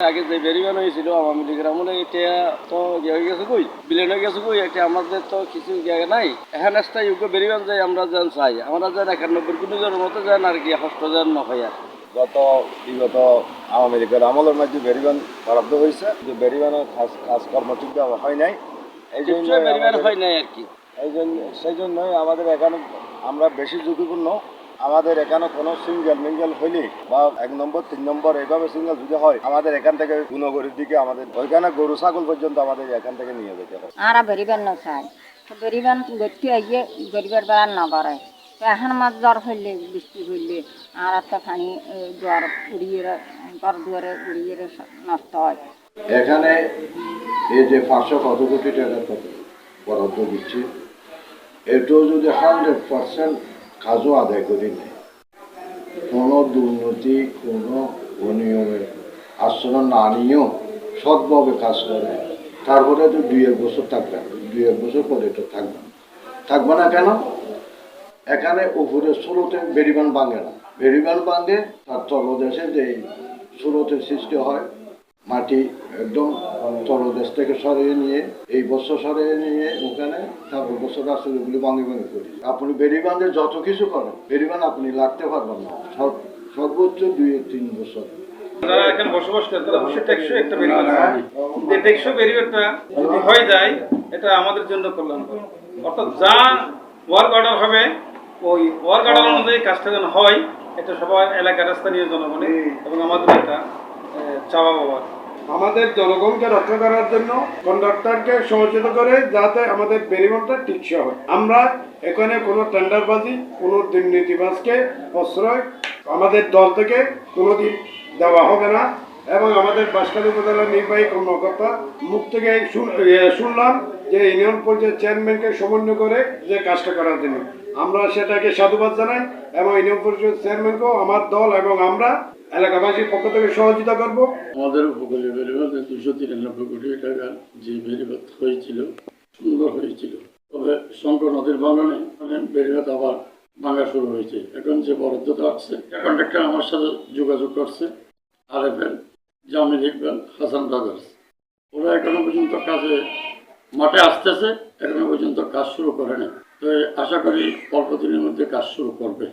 আগে যে বেরিবান হয়েছিল আওয়ামী লীগের আমলে এটা তো ইয়ে হয়ে গেছে কই? বিলেন হয়ে গেছে কই? এটা আমাদের তো কিছু জায়গা নাই। এখন একটা ইউকে বেরিবান যাই আমরা যেন চাই। আমরা যেন একানব্বই কোটি জনের মতো যেন আর কি হস্ত যেন নহয় আর। গত বিগত আওয়ামী লীগের আমলের মধ্যে বেরিবান বরাদ্দ হয়েছে। যে বেরিবানের কাজ কাজকর্ম ঠিক হয় নাই। এই জন্য বেরিবান হয় নাই আর কি। এই জন্য সেই জন্যই আমাদের এখানে আমরা বেশি ঝুঁকিপূর্ণ। আমাদের এখানে কোনো সিঙ্গেল মিঙ্গেল হইলে বা এক নম্বর তিন নম্বর এইভাবে সিঙ্গেল যদি হয় আমাদের এখান থেকে গুণগরির দিকে আমাদের ওইখানে গরু ছাগল পর্যন্ত আমাদের এখান থেকে নিয়ে যেতে হবে আরা বেরিবেন না চাই বেরিবেন গতি আইয়ে গরিবের বেড়ার নগরে তো এখন মাছ জ্বর হইলে বৃষ্টি হইলে আর একটা পানি জ্বর উড়িয়ে ঘর দুয়ারে উড়িয়ে নষ্ট হয়। এখানে এই যে পাঁচশো কত কোটি কত বরাদ্দ দিচ্ছে এটাও যদি হান্ড্রেড পার্সেন্ট কাজও আদায় করি নেয় কোনো দুর্নীতি, কোনো অনিয়মের আশ্রয় না নিয়েও সৎভাবে কাজ করে। তারপরে তো দুই এক বছর থাকবে দুই এক বছর পরে তো থাকবে থাকবে না কেন? এখানে উপরে স্রোতে বেরিবান ভাঙে না। বেরিবান ভাঙে তার তলদেশে যে স্রোতের সৃষ্টি হয় মাটি একদম তলদেশ থেকে সরিয়ে নিয়ে এই বছর সরিয়ে নিয়ে ওখানে তারপর বছর রাস্তাগুলি ভাঙে ভাঙে করি। আপনি বেরিবান্ধে যত কিছু করেন বেরিবান আপনি লাগতে পারবেন না। সর্বোচ্চ দুই তিন বছর। যদি হয়ে যায় এটা আমাদের জন্য অর্থাৎ ওয়ার্ক হবে ওই কাজটা হয় এটা সবাই এবং আমাদের একটা এ, চাওয়া পাওয়া আমাদের জনগণকে রক্ষা করার জন্য কন্ডাক্টরকে সহযোগিত করে যাতে আমাদের বেরিমনটা টিকসই হয়। আমরা এখানে কোনো টেন্ডারবাজি, কোনো দুর্নীতিবাজকে প্রশ্রয় আমাদের দল থেকে কোনোদিন দেওয়া হবে না এবং আমাদের বাসকালী উপজেলার নির্বাহী কর্মকর্তা মুখ থেকে শুন- শুনলাম যে ইউনিয়ন পর্যায়ের চেয়ারম্যানকে সমন্বয় করে যে কাজটা করার জন্য। আমরা সেটাকে সাধুবাদ জানাই এবং ইউনিয়ন পরিষদ চেয়ারম্যানকেও আমার দল এবং আমরা এলাকাবাসীর পক্ষ থেকে সহযোগিতা করব। আমাদের উপকূলীয় বেড়িবাঁধে দুশো তিরানব্বই কোটি টাকার যে বেড়িবাঁধ হয়েছিল, সুন্দর হয়েছিল। তবে শঙ্কর নদীর মানে বেড়িবাঁধ আবার ভাঙা শুরু হয়েছে। এখন যে বরাদ্দটা আছে কন্ট্রাক্টর আমার সাথে যোগাযোগ করছে আর F L Jamil Iqbal, Hasan brothers. ওরা এখনও পর্যন্ত কাজে, মাঠে আসতেছে, এখনও পর্যন্ত কাজ শুরু করে না তো আশা করি অল্প দিনের মধ্যে কাজ শুরু করবে।